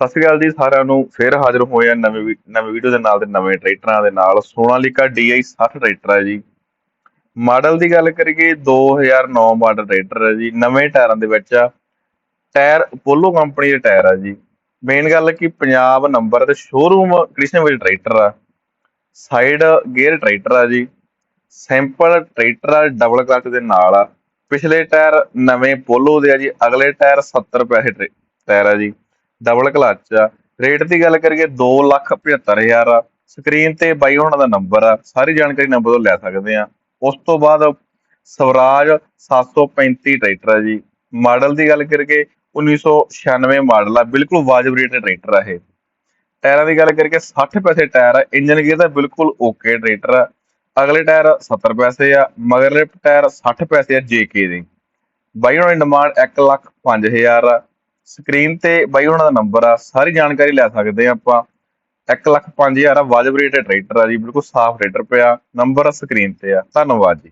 ਸਤਿ ਸ਼੍ਰੀ ਅਕਾਲ ਜੀ, ਸਾਰਿਆਂ ਨੂੰ ਫੇਰ ਹਾਜ਼ਰ ਹੋਏ ਆ ਨਵੇਂ ਵੀ- ਨਵੇਂ ਵੀਡੀਓ ਦੇ ਨਾਲ ਤੇ ਨਵੇਂ ਟਰੈਕਟਰਾਂ ਦੇ ਨਾਲ। ਸੋਨਾਲੀਕਾ DI 60 ਟਰੈਕਟਰ ਹੈ ਜੀ। ਮਾਡਲ ਦੀ ਗੱਲ ਕਰੀਏ 2009 ਮਾਡਲ ਟਰੈਕਟਰ ਹੈ ਜੀ। ਨਵੇਂ ਟਾਇਰਾਂ ਦੇ ਵਿੱਚ ਆ। ਟਾਇਰ ਅਪੋਲੋ ਕੰਪਨੀ ਦੇ ਟਾਇਰ ਆ ਜੀ। ਮੇਨ ਗੱਲ ਕਿ, ਪੰਜਾਬ ਨੰਬਰ ਤੇ ਸ਼ੋਰੂਮ ਕ੍ਰਿਸ਼ਨ ਵਿੱਚ ਟਰੈਕਟਰ ਆ। ਸਾਈਡ ਗੇਅਰ ਟਰੈਕਟਰ ਆ ਜੀ। ਸਿੰਪਲ ਟਰੈਕਟਰ ਆ ਡਬਲ ਕਲਚ ਦੇ ਨਾਲ ਆ। ਪਿਛਲੇ ਟਾਇਰ ਨਵੇਂ ਪੋਲੋ ਦੇ ਆ ਜੀ। ਅਗਲੇ ਟਾਇਰ 70 ਪੈਸੇ ਟਰੇ- ਟਾਇਰ ਆ ਜੀ। ਡਬਲ ਕਲਚ ਆ। ਰੇਟ ਦੀ ਗੱਲ ਕਰੀਏ 275000 ਆ। ਸਕਰੀਨ ਤੇ ਬਾਈ ਹੋਣਾ ਦਾ ਨੰਬਰ ਆ। ਸਾਰੀ ਜਾਣਕਾਰੀ ਨੰਬਰ ਤੋਂ ਲੈ ਸਕਦੇ ਆ। ਉਸ ਤੋਂ ਬਾਅਦ ਸਵਰਾਜ 735 ਟਰੈਕਟਰ ਆ ਜੀ। ਮਾਡਲ ਦੀ ਗੱਲ ਕਰੀਏ 1996 ਮਾਡਲ ਆ। ਬਿਲਕੁਲ ਵਾਜਬ ਰੇਟ ਦੇ ਟਰੈਕਟਰ ਆ ਇਹ। ਟਾਇਰਾਂ ਦੀ ਗੱਲ ਕਰੀਏ 60 ਪੈਸੇ ਟਾਇਰ ਆ। ਇੰਜਨ ਗੇਅਰ ਦਾ ਬਿਲਕੁਲ ਓਕੇ ਟਰੈਕਟਰ ਆ। ਅਗਲੇ ਟਾਇਰ 70 ਪੈਸੇ ਆ। ਮਗਰਲੇ ਟਾਇਰ 60 ਪੈਸੇ ਆ ਜੇਕੇ ਦੇ। ਬਾਈ ਉਹਨਾਂ ਦੀ ਡਿਮਾਂਡ 1 ਲੱਖ 5000 ਆ। ਸਕਰੀਨ ਤੇ ਬਾਈ ਉਹਨਾਂ ਦਾ ਨੰਬਰ ਆ, ਸਾਰੀ ਜਾਣਕਾਰੀ ਲੈ ਸਕਦੇ ਆ ਆਪਾਂ। 1 ਲੱਖ 5000 ਆ, ਵਾਜਬ ਰੇਟ ਦੇ ਟਰੈਕਟਰ ਆ ਜੀ, ਬਿਲਕੁਲ ਸਾਫ਼ ਟਰੈਕਟਰ ਪਿਆ। ਨੰਬਰ ਸਕਰੀਨ ਤੇ ਆ। ਧੰਨਵਾਦ ਜੀ।